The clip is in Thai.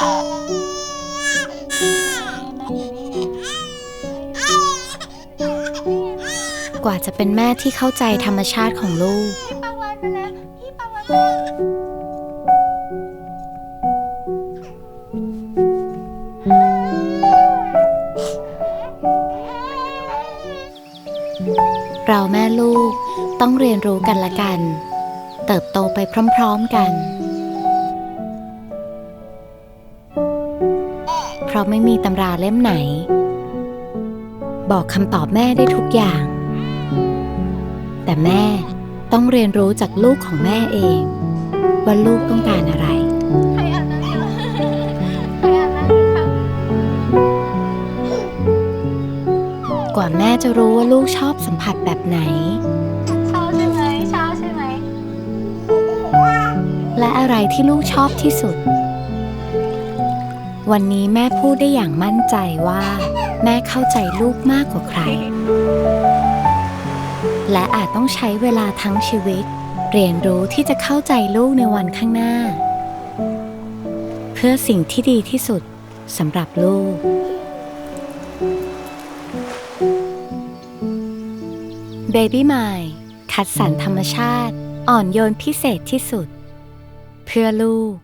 กว่าจะเป็นแม่ที่เข้าใจธรรมชาติของลูก พี่ปาวานมาแล้ว พี่ปาวานมาแล้วเราแม่ลูกต้องเรียนรู้กันละกัน เติบโตไปพร้อมๆกัน เพราะไม่มีตำราเล่มไหน บอกคำตอบแม่ได้ทุกอย่าง แต่แม่ต้องเรียนรู้จากลูกของแม่เอง ว่าลูกต้องการอะไรใครอาบน้ำอยู่ใครอาบน้ำอยู่คะกว่าแม่จะรู้ว่าลูกชอบสัมผัสแบบไหน เช้าใช่ไหมเช้าใช่ไหม และอะไรที่ลูกชอบที่สุด วันนี้แม่พูดได้อย่างมั่นใจว่า แม่เข้าใจลูกมากกว่าใคร และอาจต้องใช้เวลาทั้งชีวิต เรียนรู้ที่จะเข้าใจลูกในวันข้างหน้า เพื่อสิ่งที่ดีที่สุดสำหรับลูก Baby m i คัดสรรธรรมชาติ อ่อนโยนพิเศษที่สุด เพื่อลูก